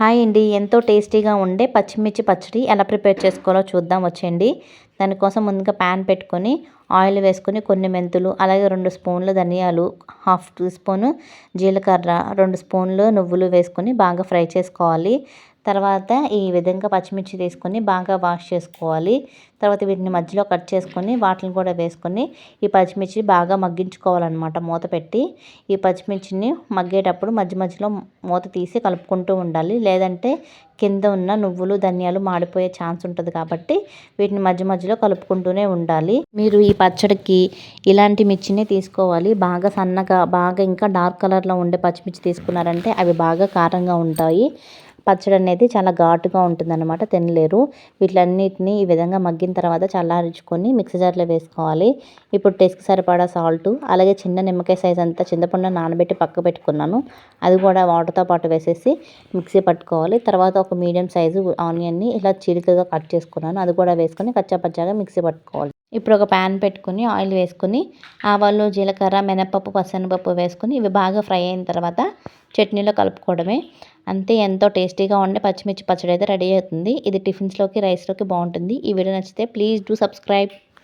Hi అండి. ఎంతో టేస్టీగా ఉండే పచ్చిమిర్చి పచ్చడి ఎలా ప్రిపేర్ చేసుకోవాలో చూద్దాం వచ్చేయండి. దానికోసం ముందుగా ప్యాన్ పెట్టుకొని ఆయిల్ వేసుకొని కొన్ని మెంతులు అలాగే రెండు స్పూన్లు ధనియాలు హాఫ్ టీ స్పూను జీలకర్ర రెండు స్పూన్లు నువ్వులు వేసుకొని బాగా ఫ్రై చేసుకోవాలి. తర్వాత ఈ విధంగా పచ్చిమిర్చి తీసుకొని బాగా వాష్ చేసుకోవాలి. తర్వాత వీటిని మధ్యలో కట్ చేసుకొని వాటిని కూడా వేసుకొని ఈ పచ్చిమిర్చి బాగా మగ్గించుకోవాలన్నమాట మూత పెట్టి. ఈ పచ్చిమిర్చిని మగ్గేటప్పుడు మధ్య మధ్యలో మూత తీసి కలుపుకుంటూ ఉండాలి. లేదంటే కింద ఉన్న నువ్వులు ధనియాలు మాడిపోయే ఛాన్స్ ఉంటుంది కాబట్టి వీటిని మధ్య మధ్యలో కలుపుకుంటూనే ఉండాలి. మీరు ఈ పచ్చడికి ఇలాంటి మిర్చినే తీసుకోవాలి. బాగా సన్నగా బాగా ఇంకా డార్క్ కలర్లో ఉండే పచ్చిమిర్చి తీసుకున్నారంటే అవి బాగా కారంగా ఉంటాయి. పచ్చడి అనేది చాలా ఘాటుగా ఉంటుందన్నమాట తినలేరు. వీటిలన్నిటిని ఈ విధంగా మగ్గిన తర్వాత చల్లారించుకొని మిక్సీ జార్లో వేసుకోవాలి. ఇప్పుడు టేస్ట్కి సరిపడా సాల్ట్ అలాగే చిన్న నిమ్మకాయ సైజ్ అంతా చింతపండు నానబెట్టి పక్క పెట్టుకున్నాను. అది కూడా వాటర్తో పాటు వేసేసి మిక్సీ పట్టుకోవాలి. తర్వాత ఒక మీడియం సైజు ఆనియన్ని ఇలా చిరికగా కట్ చేసుకున్నాను. అది కూడా వేసుకొని కచ్చాపచ్చాగా మిక్సీ పట్టుకోవాలి. ఇప్పుడు ఒక ప్యాన్ పెట్టుకుని ఆయిల్ వేసుకుని ఆవాలు జీలకర్ర మినపప్పు పసనపప్పు వేసుకుని ఇవి బాగా ఫ్రై అయిన తర్వాత చట్నీలో కలుపుకోవడమే. అంతే ఎంతో టేస్టీగా ఉండే పచ్చిమిర్చి పచ్చడి అయితే రెడీ అవుతుంది. ఇది టిఫిన్స్లోకి రైస్లోకి బాగుంటుంది. ఈ వీడియో నచ్చితే ప్లీజ్ డూ సబ్స్క్రైబ్.